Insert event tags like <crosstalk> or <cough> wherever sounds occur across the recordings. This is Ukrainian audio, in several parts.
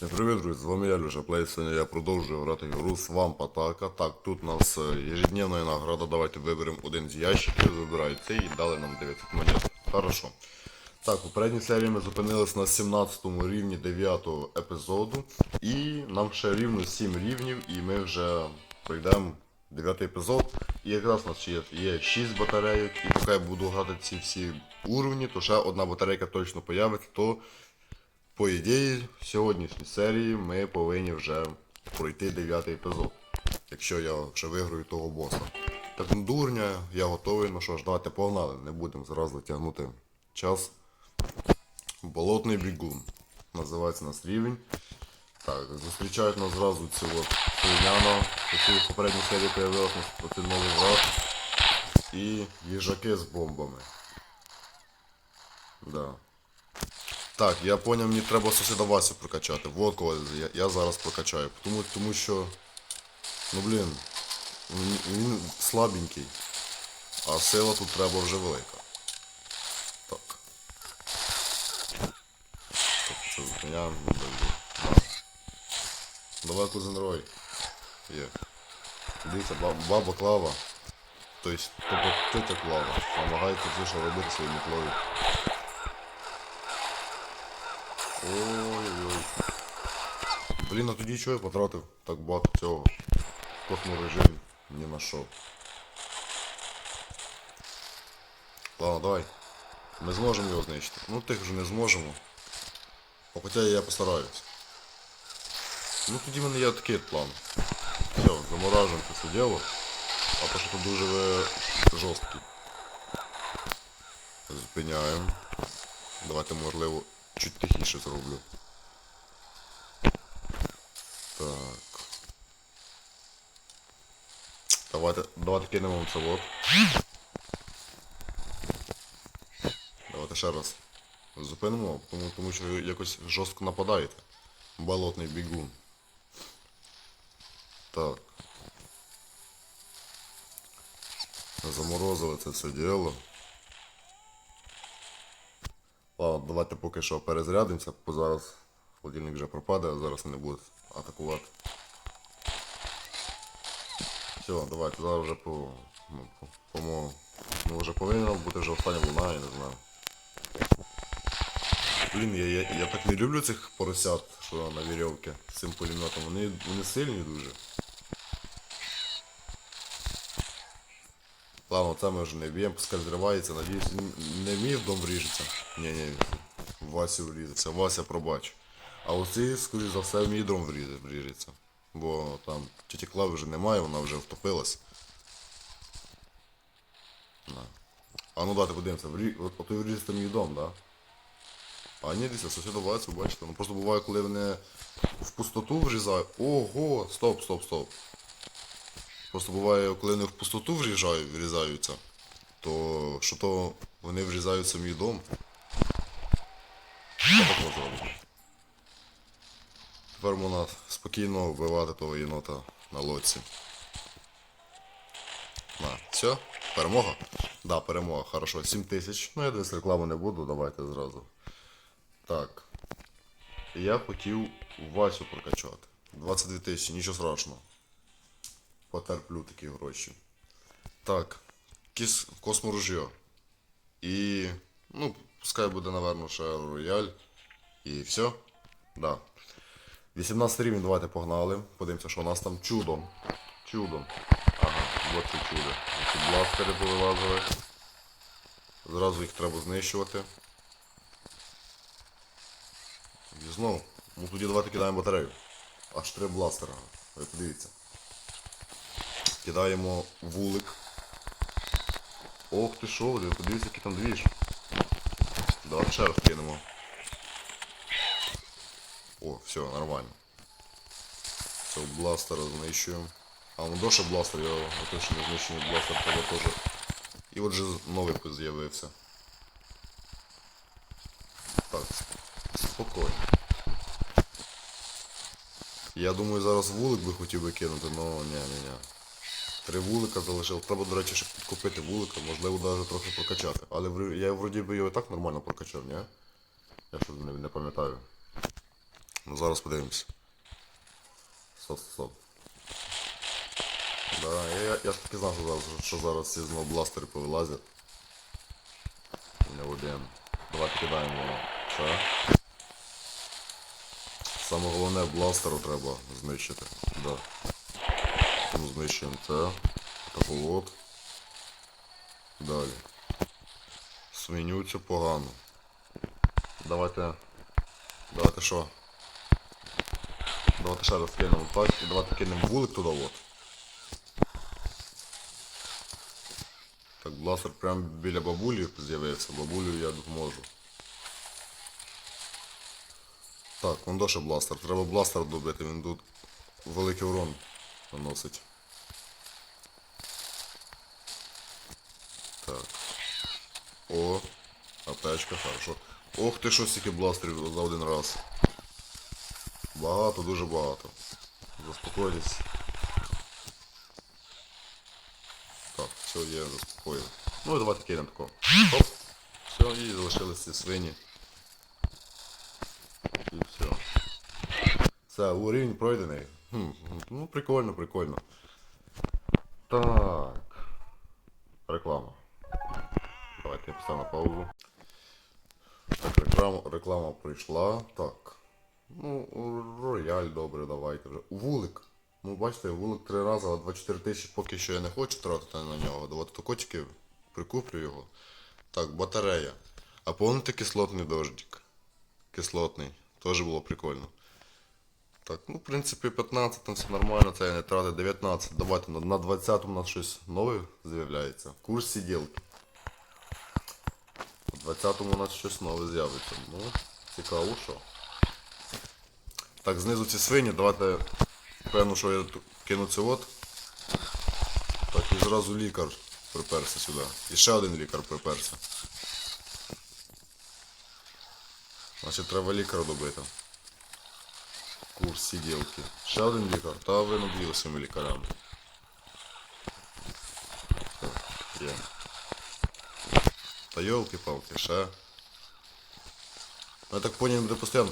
Всім привіт, друзі, з вами я, Люша Плей. Сьогодні я продовжую грати гру Swamp Attack. Так, тут у нас е, ежедневна награда. Давайте виберемо один з ящиків, вибираю цей і дали нам 900 монет. Хорошо. Так, попередній серії ми зупинились на 17 рівні 9 епізоду. І нам ще рівно 7 рівнів, і ми вже пройдемо 9 епізод. І якраз у нас ще є 6 батарейок. І поки я буду грати ці всі уровні, то ще одна батарейка точно появиться, то по ідеї, в сьогоднішній серії ми повинні вже пройти 9 епізод. Якщо я вже виграю того боса. Так ну дурня, я готовий, ну що ж, давайте погнали, не будемо зразу тягнути час. Болотний бігун. Називається нас рівень. Так, зустрічають нас зразу цю от яку в попередній серії появилась нас проти новий враг. І їжаки з бомбами. Да. Так, я поняв, мені треба сусіда Васю прокачати. Вот кого я, я зараз прокачаю. Тому, тому що. Ну блін. Він, слабенький. А сила тут треба вже велика. Так. Так, це зупиняємо. ну, Давай кузен Рой. Є. Дивіться, баба Клава. Тобто, тобто тетя Клава. Все, що робити своєю мітлою. Ой-ой. Блін, а тоді чого я потратив так багато цього? Косморежим ні на що. Ладно, давай. Ми зможемо його знищити. Ну тих вже не зможемо. А Хоча я постараюсь. Ну тоді в мене є такий план. Все, заморажуємо це все діло. А то що тут дуже жорсткий. Зупиняємо. Давайте можливо чуть тихіше зроблю. Так. Давайте, давайте кинемо це вот. Давайте ще раз. Зупинимо, тому, тому що ви якось жорстко нападаєте. Болотний бігун. Так. Заморозили це все діло. Давайте поки що перезарядимося, бо зараз холодильник вже пропаде, зараз не буде атакувати. Все, давайте зараз вже по. Ну, по, по ну вже повинна бути вже остання луна, я не знаю. Блін, я, я, я так не люблю цих поросят, що на вірьовці з цим пулеметом. Вони, вони сильні дуже. Ладно, це ми вже не б'ємо, пускай зривається, надіюсь, не в мій в дом вріжеться. Ні, ні, в Васю врізеться, Вася пробач. А оці, скоріш за все, в мій врізе- вріжеться. Бо там тіті Клави вже немає, вона вже втопилась. На. А ну дайте подивимося, врі... от ви врізете мій дом, да? А ні, дивіться, сусіда Васю, бачите, ну просто буває, коли вони в пустоту врізають. Ого, стоп, стоп, стоп. Просто буває, коли вони в пустоту врізають, врізаються, то що то вони врізаються в мій дом. Тепер можна спокійно вбивати того єнота на лодці. На, все? Перемога? Да, перемога, хорошо. 7 тисяч. Ну я десь рекламу не буду, давайте зразу. Так. Я хотів Васю прокачати. 22 тисячі, нічого страшного. Потерплю такі гроші. Так. Кіс косморужьо. І. Ну, пускай буде, напевно, ще рояль. І все. Да. 18 рівень, давайте погнали. Подивимося, що у нас там чудом. Чудом. Ага, от це чудо. Ці бластери повилазили. Зразу їх треба знищувати. І знову. Ну тоді давайте кидаємо батарею. Аж три бластера. Ви подивіться. Кидаємо вулик. Ох ти шо, подивіться, який там двіж. Давайте ще раз кинемо. О, все, нормально. Все, бластера знищуємо. А, ну доша бластер, я точно не знищений бластер треба теж. І от же новий з'явився. Так, спокійно. Я думаю, зараз вулик би хотів би кинути, але ні, ні, ні. Три вулика залишив. Треба, до речі, ще підкупити вулика, можливо, навіть трохи прокачати. Але я вроді би його і так нормально прокачав, ні? Я що не, не пам'ятаю. Ну зараз подивимось. Стоп, стоп. Да, я, я, я таки знав, що зараз, що зараз всі знову бластери повилазять. Не один. Давайте кидаємо його. Саме головне бластеру треба знищити. Да. Знищуємо це. Таку. Далі. Свиню цю погану. Давайте. Давайте що? Давайте ще раз кинемо так і давайте кинемо вулик туди от. Так, бластер прямо біля бабулі з'явився. Бабулю я допоможу. Так, вон доше бластер. Треба бластер добити, він тут великий урон наносить. Так. О, аптечка, хорошо. Ох ти що стільки бластерів за один раз. Багато, дуже багато. Заспокойтесь. Так, все, є, заспокоїв. Ну і давайте кинемо тако. Хоп. Все, і залишились свині. І все. Все, уровень пройдений. Ну прикольно, прикольно. Так. Реклама. Давайте я поставлю на паузу. Так, реклама, реклама прийшла. Так. Ну, рояль добре, давайте вже. Вулик. Ну, бачите, вулик три рази, але 24 тисячі поки що я не хочу тратити на нього. Давайте котики прикуплю його. Так, батарея. А помните кислотний дождик? Кислотний. Теж було прикольно. Так, ну в принципі 15 там все нормально, це я не тратив 19. Давайте на, на 20 у нас щось нове з'являється. Курс сиділки. На 20 у нас щось нове з'явиться. Ну, цікаво що. Так, знизу ці свині, давайте певно, що я кину це от. Так, і зразу лікар приперся сюди. І ще один лікар приперся. Значить треба лікаря добити. Курс сиділки. Ще один лікар. Та ви надоїли своїми лікарями. Є. Та йолки-палки, ще. Ну, я так понял, буде постійно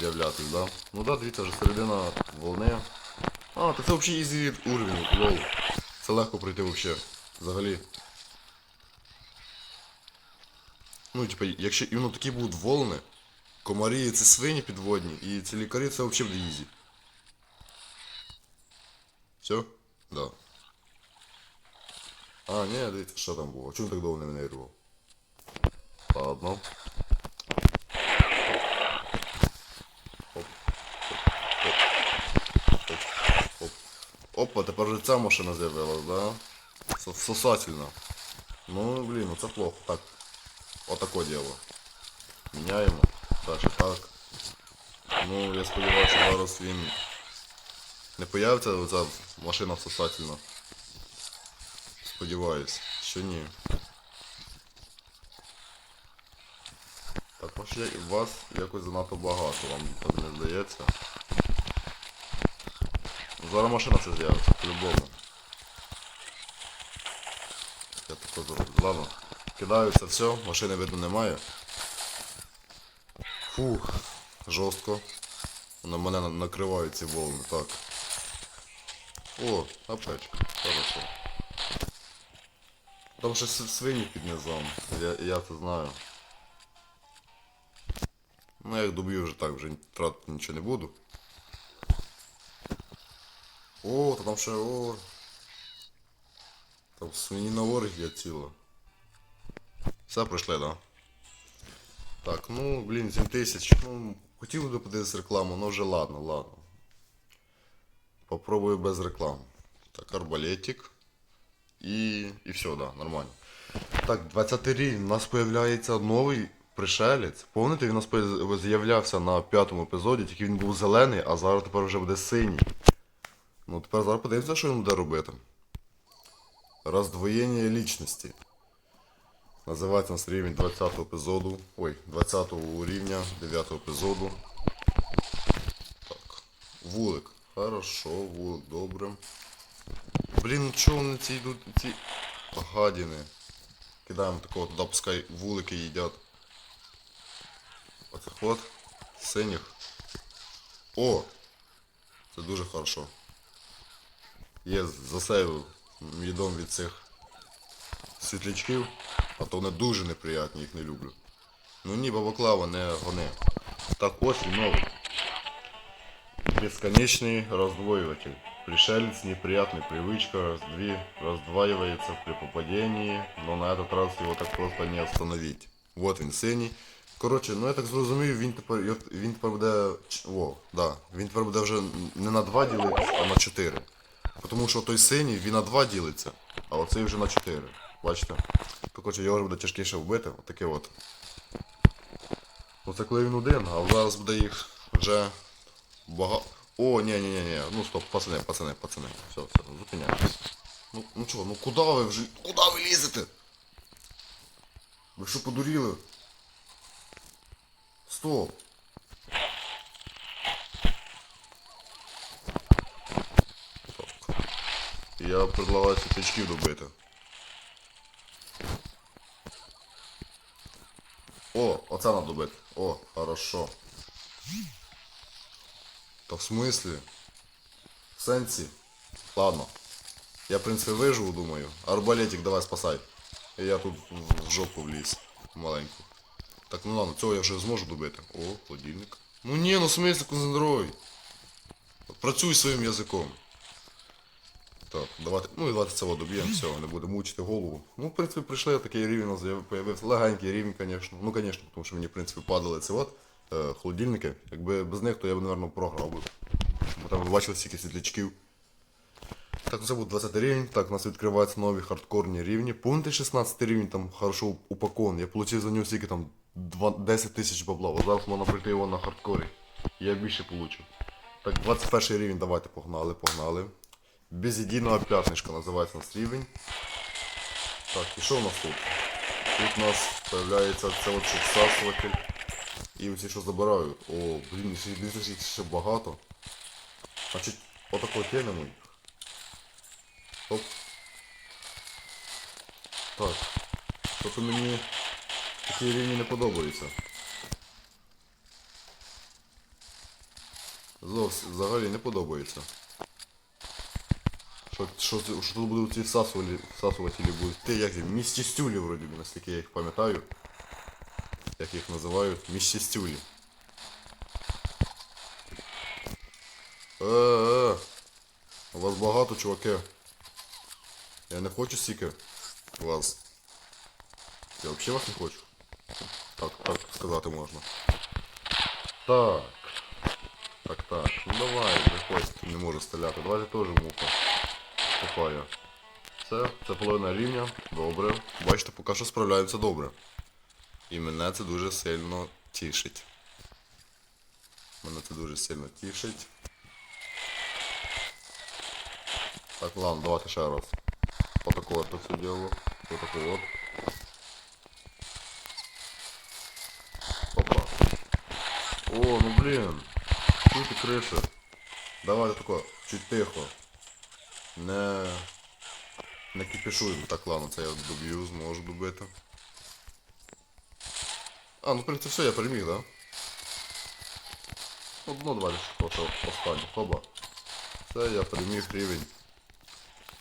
з'являтись, да? Ну да, дивіться, вже середина волни. А, то це взагалі ізі уровень, лол. Це легко пройти взагалі. Взагалі. Ну, типа, якщо іменно такі будуть волни, комарі це свині підводні, і ці лікарі це взагалі буде ізі. Все? Да. А, ні, дивіться, що там було. Чому так довго не винирював? Ладно. Оп. Оп. Оп. Оп. Опа, тепер вже ця машина з'явилась, да? Со- Сосательна. Ну, блін, ну це плохо. Так. Отако діло. Міняємо. Так, і так. Ну, я сподіваюся, що зараз він не появиться оця машина всосательна. Сподіваюсь, що ні. Так, може вас якось занадто багато, вам так не здається. Зараз машина це з'явиться, по-любому. Я тако зроблю. Ладно. Кидаються все, машини видно немає. Фух, жорстко. На мене на- накривають ці волни, так. О, аптечка, хорошо. Там ще с- свині під низом, я, я це знаю. Ну я їх доб'ю вже так, вже тратити нічого не буду. О, та там ще о. Там свиніна оргія ціла. Все пройшли, да? Так, ну, блін, 7 тисяч. Ну, хотів би подивитися рекламу, ну вже ладно, ладно. Попробую без реклам. Так, арбалетик. І. і все, да, нормально. Так, 20 рік у нас появляється новий пришелець. Помните, він у нас з'являвся на п'ятому епізоді, тільки він був зелений, а зараз тепер вже буде синій. Ну тепер зараз подивимося, що він буде робити. Роздвоєння лічності. Називається нас рівень 20 епізоду. Ой, 20 рівня 9 епізоду. Так. Вулик. Хорошо, вулик, добре. Блін, чого вони ці йдуть, ці гадіни? Кидаємо такого туди, пускай вулики їдять. Оцих от синіх. О! Це дуже хорошо. Є засейвив мій дом від цих світлячків, а то вони дуже неприятні, їх не люблю. Ну ні, бабаклава не гони. Так ось і новий. Бесконечный раздвоиватель. Пришелец неприятной привычка раздви... раздваивается при попадении, но на этот раз его так просто не остановить. Вот він синій. Коротше, ну я так зрозумів, він тепер, його- він тепер буде. ч- О, да. Він тепер буде вже не на 2 ділитися, а на 4. Тому що той синій, він на 2 ділиться, а оцей вже на 4. Бачите? То, його буде тяжкіше вбити. Отаке от. Ну це коли він один, а зараз буде їх вже багато. О, ні, ні, ні, ні. Ну стоп, пацани, пацани, пацани. Все, все, зупиняємось. Ну, ну чого, ну куди ви вже. Куди ви лізете? Ви що подуріли? Стоп. Я предлагаю світлячків добити. О, оце надо добити. О, хорошо. Та в смислі? В сенсі? Ладно. Я, в принципі, виживу, думаю. Арбалетик давай спасай. І я тут в- жопу вліз. Маленьку. Так, ну ладно, цього я вже зможу добити. О, холодильник. Ну ні, ну в смислі, концентруй. Працюй своїм язиком. Так, давайте. Ну і давайте цього доб'ємо, все, не будемо мучити голову. Ну, в принципі, прийшли, такий рівень у нас з'яв- появився. Легенький рівень, звісно. Ну, звісно, тому що мені, в принципі, падали ці от е, холодильники. Якби без них, то я б, мабуть, програв би. Бо там бачили стільки світлячків. Так, це буде 20 рівень. Так, у нас відкриваються нові хардкорні рівні. Пункти 16 рівень там хорошо упакований. Я отримав за нього стільки там 2 10 тисяч бабла. От зараз можна пройти його на хардкорі. Я більше получу. Так, 21 рівень, давайте погнали, погнали. Без єдиного п'ятнишка називається у нас рівень. Так, і що у нас тут? Тут у нас з'являється це от всасуватель. І оці що забирають. О, блін, ще, ще, багато. Значить, отако кинемо їх. Оп. Так. Тобто мені такі рівні не подобаються. Зовсім взагалі не подобається. Що, що, тут будуть ці всасувалі, всасувателі будуть. Ти як їх? Містістюлі вроді би, наскільки я їх пам'ятаю. Як їх називають? Містістюлі. Е-е-е. У вас багато, чуваки. Я не хочу стільки вас. Я взагалі вас не хочу. Так, так сказати можна. Так. Так, так. Ну давай, виходь, не можу стріляти. Давайте теж муха. Копаю. Все, це половина рівня. Добре. Бачите, поки що справляємося добре. І мене це дуже сильно тішить. Мене це дуже сильно тішить. Так, ладно, давайте ще раз. Отако от це все діло. Отако от. Опа. О, ну блін. Чути криша. Давайте тако, чуть тихо. Не... Не кипішуємо. Так, ладно, це я доб'ю, зможу добити. А, ну в принципі все, я переміг, да? Одно давайте просто останнє. Хоба. Все, я переміг рівень.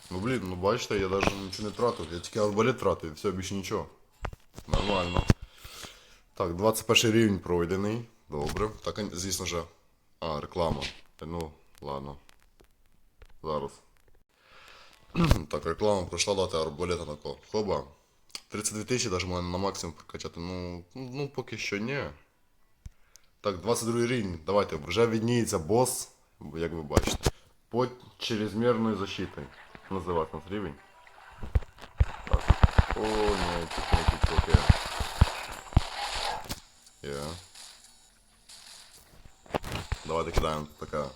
Ну блін, ну бачите, я навіть нічого не тратив, я тільки арбалет тратив, все, більше нічого. Нормально. Так, 21 рівень пройдений. Добре. Так, звісно же. А, реклама. Ну, ладно. Зараз. <clears throat> так, реклама пройшла дати арбалета на ко. Хоба. 32 тисячі навіть можна на максимум прокачати. Ну, ну поки що ні. Так, 22 рівень. Давайте, вже відніється бос, як ви бачите. Под чрезмірною защитою. Називати нас рівень. Так. О, ні, тут не тут таке. Я. Давайте кидаємо така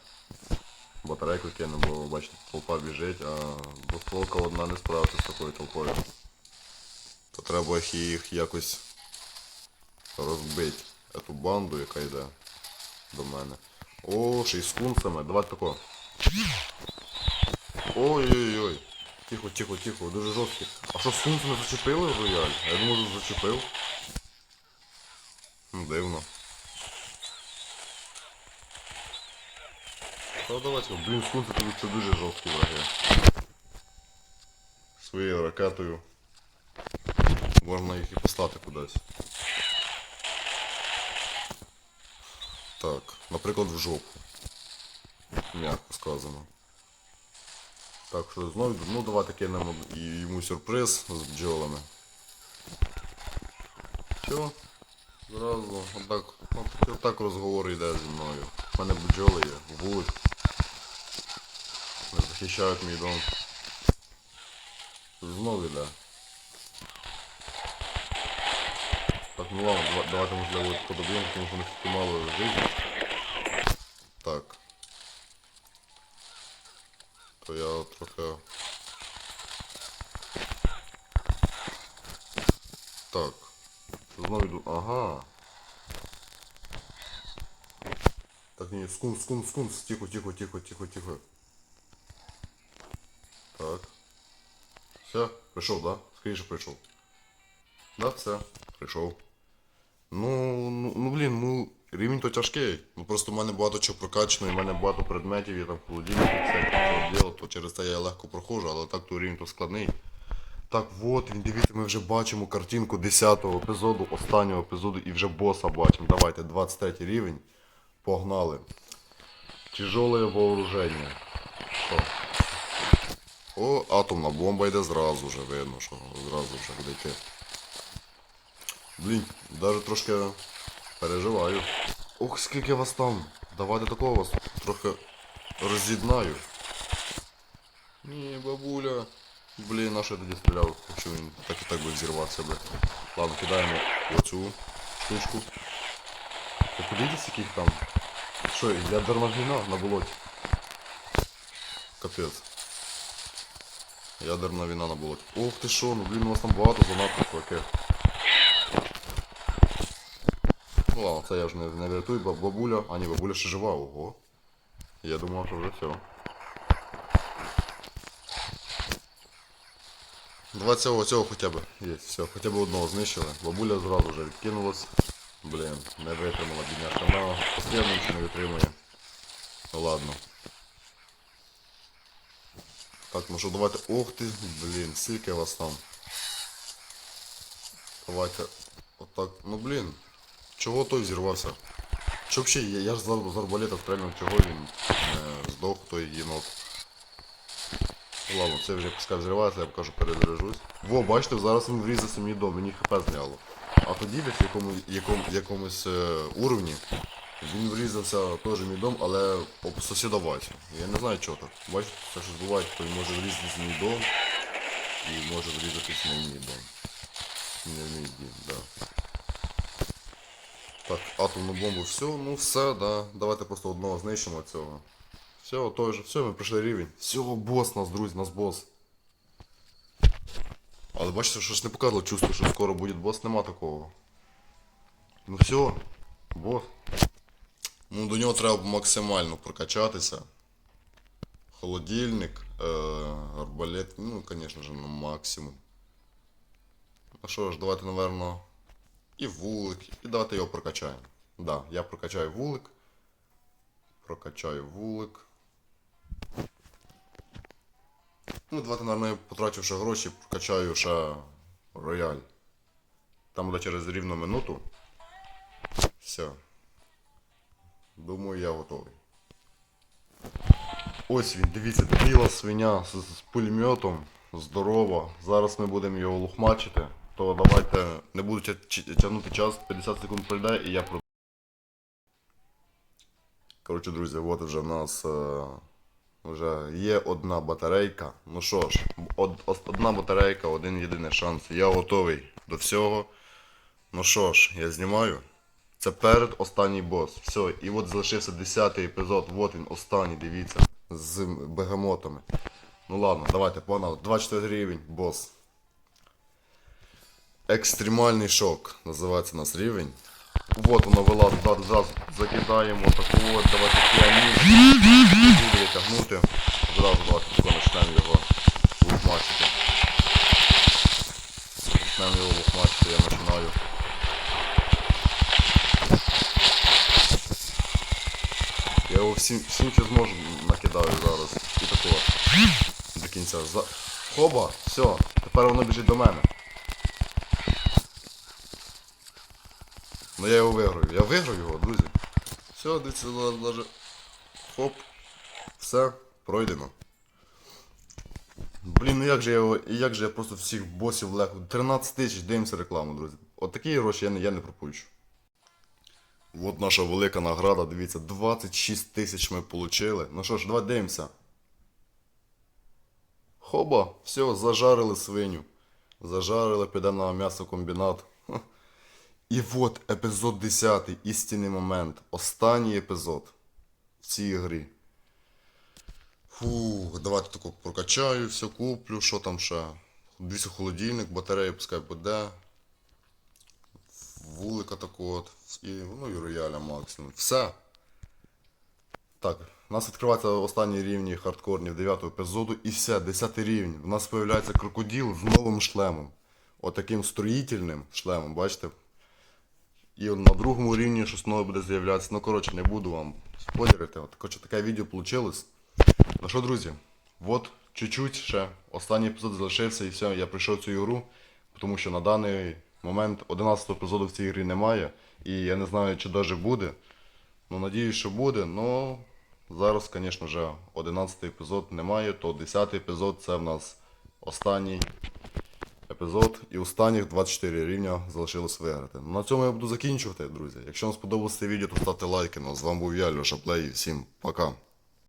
Батарейку кинемо, бо бачите, толпа біжить, а двостволка одна не справиться з такою толпою. То треба їх якось розбити. Эту банду, яка йде до мене. О, ще й з кунцами. Давайте тако. Ой-ой-ой. Тихо, тихо, тихо, дуже жорсткі. А що з кунцами зачепили рояль? Я думаю, зачепив. Ну, дивно. Та давайте, блін, скунси тут це дуже жорсткі враги. Своєю ракетою. Можна їх і послати кудись. Так, наприклад, в жопу. М'яко сказано. Так що знову, ну давайте кинемо йому сюрприз з бджолами. Все. Зразу отак, отак розговор йде зі мною. У мене бджоли є, вулик. Вони захищають мій дом. Знову йде. Так, ну ладно, дава- давайте можливо подобаємо, тому що у них тут мало життя. Так. То я трохи... Так. Знову йду. Ага. Так, ні, скунс, скунс, скунс. Тихо, тихо, тихо, тихо, тихо. Прийшов, да? Скоріше прийшов. Да, все, прийшов. Ну, ну, ну блін, ну рівень то тяжкий. Ну просто в мене багато чого прокачано, і в мене багато предметів, є там холодильник, все діло, то через це я легко проходжу, але так то рівень то складний. Так, от він, дивіться, ми вже бачимо картинку 10-го епізоду, останнього епізоду і вже боса бачимо. Давайте, 23 рівень. Погнали. Тяжеле вооруження. Що? О, атомна бомба йде зразу вже, видно, що зразу вже буде йти. Блін, навіть трошки переживаю. Ох, скільки вас там. Давайте такого вас трохи роз'єднаю. Ні, бабуля. Блін, на що я тоді стріляв? Якщо він так і так би взірвався би. Ладно, кидаємо оцю штучку. Ти подивіться, яких там. Що, ядерна війна на болоті. Капець. Ядерна війна на болоті. Ох ти що, ну блін, у вас там багато занадто чуваків. Ну ладно, це я ж не, не врятую, баб- бабуля. А ні, бабуля ще жива, ого. Я думав, що вже все. Два цього, цього хоча б є. Все, хоча б одного знищили. Бабуля зразу вже відкинулась. Блін, не витримала бідняшка. Вона постійно не витримує. Ладно. Так, ну що, давайте. Ох ти, блін, скільки вас там. Давайте. Отак. Ну блін. Чого той зірвався? Чи взагалі, я, я ж з арбалета стрельнув, чого він не здох той єнот. Ладно, це вже пускай взривається, я покажу перезаряжусь. Во, бачите, зараз він врізався мій дом, мені хп зняло. А тоді в якому, якому, якомусь е, уровні він врізався теж мій дом, але об сусіда. Я не знаю чого так. Бачите, це щось буває, хто може врізатися мій дом і може врізатись на мій дом. Не мій дім, да. Так, атомну бомбу, все, ну все, да. Давайте просто одного знищимо цього. Все, той же, все, ми пройшли рівень. Все, бос нас, друзі, нас бос. Але бачите, що ж не показало чувство, що скоро буде бос, нема такого. Ну все, бос. Ну до нього треба максимально прокачатися. Холодильник, е, арбалет, ну, звісно ж, на максимум. Ну що ж, давайте, напевно, і вулик, і давайте його прокачаємо. Да, я прокачаю вулик. Прокачаю вулик. Ну, давайте, напевно, ще гроші, прокачаю ще рояль. Там буде через рівну минуту. Все. Думаю, я готовий. Ось він, дивіться, біла свиня з, з пулеметом. Здорова. Зараз ми будемо його лухмачити. То давайте не буду тягнути час, 50 секунд пройде і я про. Коротше, друзі, от вже в нас е, вже є одна батарейка. Ну що ж, од, одна батарейка, один єдиний шанс. Я готовий до всього. Ну що ж, я знімаю. Це перед останній бос. Все, і от залишився 10 епізод, от він останній, дивіться, з бегемотами. Ну ладно, давайте, погнали. 24 рівень, бос. Екстремальний шок. Називається у нас рівень. Вот воно вилазить, зразу закидаємо таку от, давайте піаніно. Буде тягнути. Зразу давайте почнемо його лухмачити. Почнемо його лухмачити, я починаю. Я його всім, всім що зможу накидаю зараз. І такого. До кінця. За... Хоба! Все, тепер воно біжить до мене. Ну я його виграю. Я виграю його, друзі. Все, дивіться, навіть. Хоп. Все, пройдено. Блін, ну як же я його, як же я просто всіх босів легко. 13 тисяч, дивимося рекламу, друзі. От такі гроші я не, я не пропущу. От наша велика награда, дивіться, 26 тисяч ми отримали. Ну що ж, давай дивимося. Хоба, все, зажарили свиню. Зажарили, підемо на м'ясокомбінат. І от епізод 10, істинний момент. Останній епізод в цій грі. Фух, давайте тако прокачаю, все куплю, що там ще. Дивіться, холодильник, батарея пускай буде. Вулика таку от. І, ну і рояля максимум. Все. Так, у нас відкриваються останні рівні хардкорні в 9 епізоду і все, 10 рівень. У нас з'являється крокодил з новим шлемом. Отаким строїтельним шлемом, бачите? І на другому рівні щось нове буде з'являтися. Ну, коротше, не буду вам спойлерити. От, коротше, таке відео вийшло. Ну що, друзі, от чуть-чуть ще останній епізод залишився і все, я прийшов в цю ігру, тому що на даний момент 11 епізоду в цій грі немає. І я не знаю, чи даже буде. Ну, надіюсь, що буде, ну зараз, звісно вже 11 епізод немає, то 10 епізод це в нас останній епізод і останніх 24 рівня залишилось виграти. Ну, на цьому я буду закінчувати, друзі. Якщо вам сподобалося це відео, то ставте лайки. Ну, з вами був я, Льоша Плей. Всім пока.